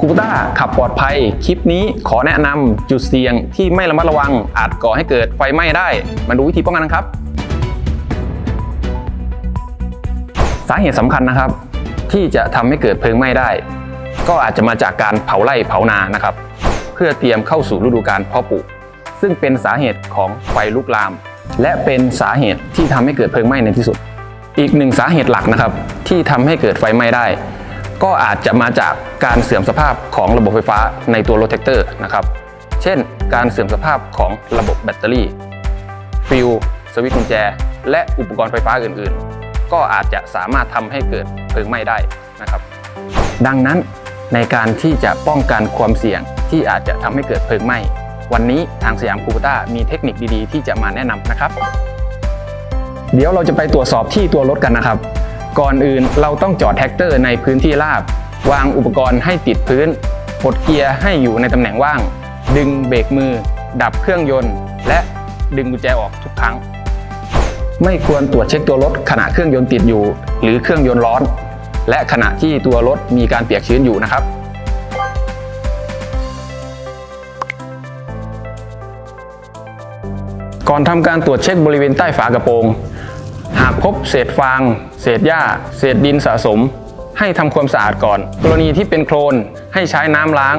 คูปต้าขับปลอดภัย คลิปนี้ขอแนะนำจุดเสี่ยงที่ไม่ระมัดระวัง อาจก่อให้เกิดไฟไหม้ได้ มาดูวิธีป้องกันครับ สาเหตุสำคัญนะครับ ที่จะทำให้เกิดเพลิงไหม้ได้ ก็อาจจะมาจากการเผาไร่เผานานะครับ เพื่อเตรียมเข้าสู่ฤดูกาลเพาะปลูกซึ่งเป็นสาเหตุของไฟลุกลาม และเป็นสาเหตุที่ทำให้เกิดเพลิงไหม้ในที่สุด อีกหนึ่งสาเหตุหลักนะครับ ที่ทำให้เกิดไฟไหม้ได้ ก็อาจจะมาจากการเสื่อมสภาพของระบบไฟฟ้าในตัวรถแท็กเตอร์นะครับ เช่น การเสื่อมสภาพของระบบแบตเตอรี่ ฟิวสวิตช์กุญแจ และอุปกรณ์ไฟฟ้าอื่นๆ ก็อาจจะสามารถทำให้เกิดเพลิงไหม้ได้นะครับ ดังนั้นในการที่จะป้องกันความเสี่ยงที่อาจจะทำให้เกิดเพลิงไหม้ วันนี้ทางสยามคูปต้ามีเทคนิคดีๆ ที่จะมาแนะนำนะครับ เดี๋ยวเราจะไปตรวจสอบที่ตัวรถกันนะครับ ก่อนอื่นเราต้องจอดแท็กเตอร์ในพื้นที่ราบ วางอุปกรณ์ให้ติดพื้นปลดเกียร์ให้อยู่ในตำแหน่งว่าง ดึงเบรกมือ ดับเครื่องยนต์ และดึงกุญแจออกทุกครั้ง ไม่ควรตรวจเช็คตัวรถขณะเครื่องยนต์ติดอยู่ หรือเครื่องยนต์ร้อน และขณะที่ตัวรถมีการเปียกชื้นอยู่นะครับก่อนทำการตรวจเช็คบริเวณใต้ฝากระโปรง หากพบเศษฟาง เศษหญ้า เศษดินสะสม ให้ทำความสะอาดก่อน กรณีที่เป็นโคลนให้ใช้น้ำล้าง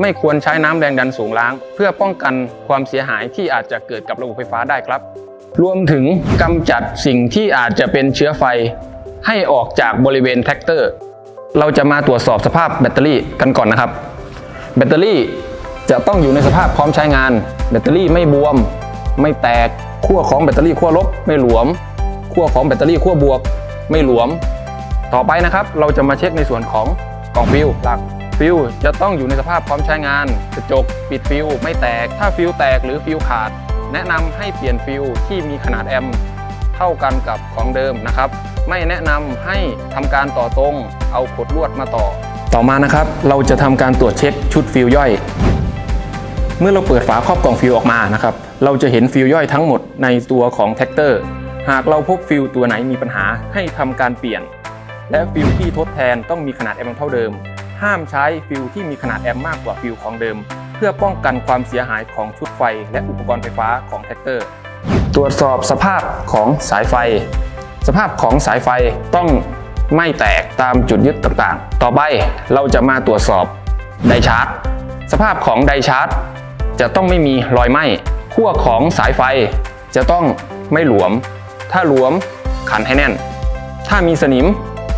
ไม่ควรใช้น้ำแรงดันสูงล้าง เพื่อป้องกันความเสียหายที่อาจจะเกิดกับระบบไฟฟ้าได้ครับ รวมถึงกำจัดสิ่งที่อาจจะเป็นเชื้อไฟ ให้ออกจากบริเวณแท็กเตอร์ เราจะมาตรวจสอบสภาพแบตเตอรี่กันก่อนนะครับ แบตเตอรี่จะต้องอยู่ในสภาพพร้อมใช้งาน แบตเตอรี่ไม่บวม ไม่แตกขั้วของแบตเตอรี่ขั้วลบไม่หลวม ขั้วของแบตเตอรี่ขั้วบวกไม่หลวม ต่อไปนะครับ เราจะมาเช็คในส่วนของกล่องฟิวหลักฟิวจะต้องอยู่ในสภาพพร้อมใช้งาน กระจกปิดฟิวไม่แตก ถ้าฟิวแตกหรือฟิวขาด แนะนำให้เปลี่ยนฟิวที่มีขนาดแอมเท่ากันกับของเดิมนะครับ ไม่แนะนำให้ทำการต่อตรง เอาขดลวดมาต่อ ต่อมานะครับ เราจะทำการตรวจเช็คชุดฟิวย่อย เมื่อเราเปิดฝาครอบกล่องฟิวออกมานะครับ เราจะเห็นฟิวย่อยทั้งหมดในตัวของแท็กเตอร์ หากเราพบฟิวตัวไหนมีปัญหาให้ทำการเปลี่ยน และฟิวที่ทดแทนต้องมีขนาดแอมป์เท่าเดิม ห้ามใช้ฟิวที่มีขนาดแอมป์มากกว่าฟิวของเดิม เพื่อป้องกันความเสียหายของชุดไฟ และอุปกรณ์ไฟฟ้าของแท็กเตอร์ ตรวจสอบสภาพของสายไฟ สภาพของสายไฟต้องไม่แตกตามจุดยึดต่างๆ ต่อไปเราจะมาตรวจสอบไดชาร์จ สภาพของไดชาร์จ จะต้องไม่มีรอยไหม้ขั้วของสายไฟจะต้องไม่หลวม ถ้าหลวมขันให้แน่น ถ้ามีสนิม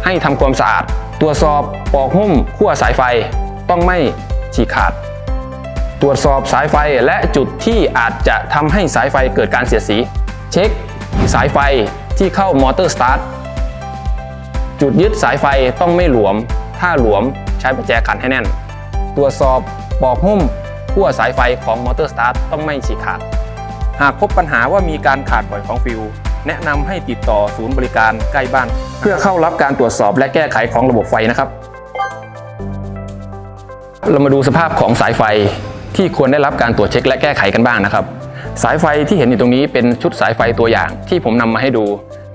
ให้ทำความสะอาด ตรวจสอบปลอกหุ้มขั้วสายไฟต้องไม่ฉีกขาด ตรวจสอบสายไฟและจุดที่อาจจะทำให้สายไฟเกิดการเสียดสี เช็คสายไฟที่เข้ามอเตอร์สตาร์ทจุดยึดสายไฟต้องไม่หลวม ถ้าหลวมใช้ประแจขันให้แน่น ตรวจสอบปลอกหุ้มขั้วสายไฟของมอเตอร์สตาร์ทต้องไม่ฉีกขาด หากพบปัญหาว่ามีการขาดบ่อยของฟิว แนะนำให้ติดต่อศูนย์บริการใกล้บ้าน เพื่อเข้ารับการตรวจสอบและแก้ไขของระบบไฟนะครับ เรามาดูสภาพของสายไฟที่ควรได้รับการตรวจเช็คและแก้ไขกันบ้างนะครับ สายไฟที่เห็นอยู่ตรงนี้เป็นชุดสายไฟตัวอย่างที่ผมนำมาให้ดู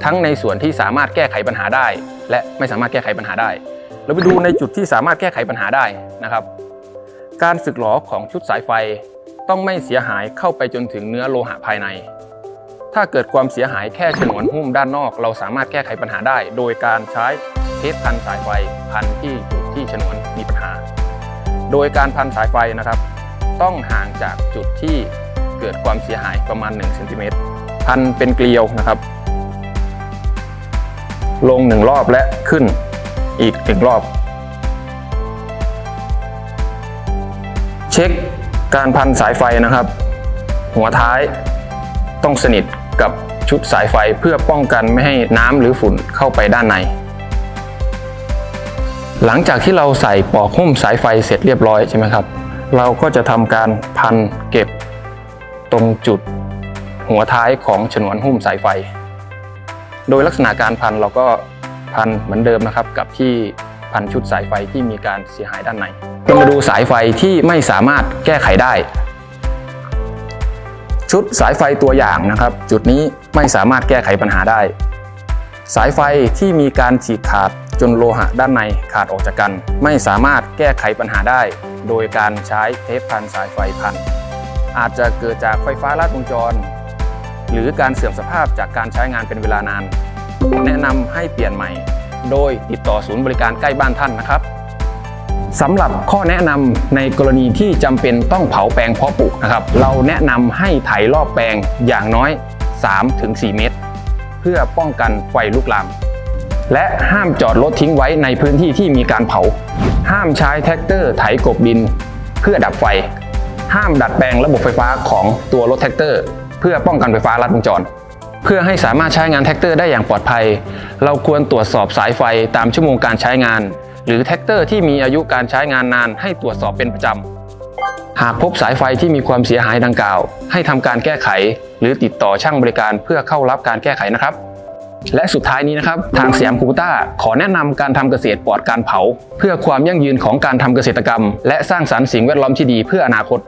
ทั้งในส่วนที่สามารถแก้ไขปัญหาได้ และไม่สามารถแก้ไขปัญหาได้ เราไปดูในจุดที่สามารถแก้ไขปัญหาได้นะครับ การสึกหรอของชุดสายไฟต้องไม่เสียหายเข้าไปจนถึงเนื้อโลหะภายใน ถ้าเกิดความเสียหายแค่ฉนวนหุ้มด้านนอก เราสามารถแก้ไขปัญหาได้ โดยการใช้เทปพันสายไฟพันที่จุดที่ฉนวนมีปัญหา โดยการพันสายไฟนะครับ ต้องห่างจากจุดที่เกิดความเสียหายประมาณ1เซนติเมตรพันเป็นเกลียวนะครับ ลงหนึ่งรอบและขึ้นอีกหนึ่งรอบ เช็คการพันสายไฟนะครับ หัวท้ายต้องสนิท กับชุดสายไฟเพื่อป้องกันไม่ให้น้ำหรือฝุ่นเข้าไปด้านใน หลังจากที่เราใส่ปอกหุ้มสายไฟเสร็จเรียบร้อยใช่ไหมครับ เราก็จะทำการพันเก็บตรงจุดหัวท้ายของฉนวนหุ้มสายไฟ โดยลักษณะการพันเราก็พันเหมือนเดิมนะครับกับที่พันชุดสายไฟที่มีการเสียหายด้านในเรามาดูสายไฟที่ไม่สามารถแก้ไขได้ ชุดสายไฟตัวอย่างนะครับ จุดนี้ไม่สามารถแก้ไขปัญหาได้ สายไฟที่มีการฉีกขาดจนโลหะด้านในขาดออกจากกัน ไม่สามารถแก้ไขปัญหาได้ โดยการใช้เทปพันสายไฟพัน อาจจะเกิดจากไฟฟ้าลัดวงจร หรือการเสื่อมสภาพจากการใช้งานเป็นเวลานาน แนะนำให้เปลี่ยนใหม่ โดยติดต่อศูนย์บริการใกล้บ้านท่านนะครับ สำหรับข้อแนะนำในกรณีที่จำเป็นต้องเผาแปลงเพาะปลูกนะครับ เราแนะนำให้ไถรอบแปลงอย่างน้อย 3-4 เมตร เพื่อป้องกันไฟลุกลาม และห้ามจอดรถทิ้งไว้ในพื้นที่ที่มีการเผา ห้ามใช้แท็กเตอร์ไถกบดิน เพื่อดับไฟ ห้ามดัดแปลงระบบไฟฟ้าของตัวรถแท็กเตอร์ เพื่อป้องกันไฟฟ้าลัดวงจรเพื่อให้สามารถใช้งานแท็กเตอร์ได้อย่างปลอดภัย เราควรตรวจสอบสายไฟตามชั่วโมงการใช้งาน หรือแท็กเตอร์ที่มีอายุการใช้งานนานให้ตรวจสอบเป็นประจำ หากพบสายไฟที่มีความเสียหายดังกล่าว ให้ทำการแก้ไข หรือติดต่อช่างบริการเพื่อเข้ารับการแก้ไขนะครับและสุดท้ายนี้นะครับ ทางสยามคูปต้าขอแนะนำการทำเกษตรปลอดการเผา เพื่อความยั่งยืนของการทำเกษตรกรรม และสร้างสรรค์สิ่งแวดล้อมที่ดีเพื่ออนาคต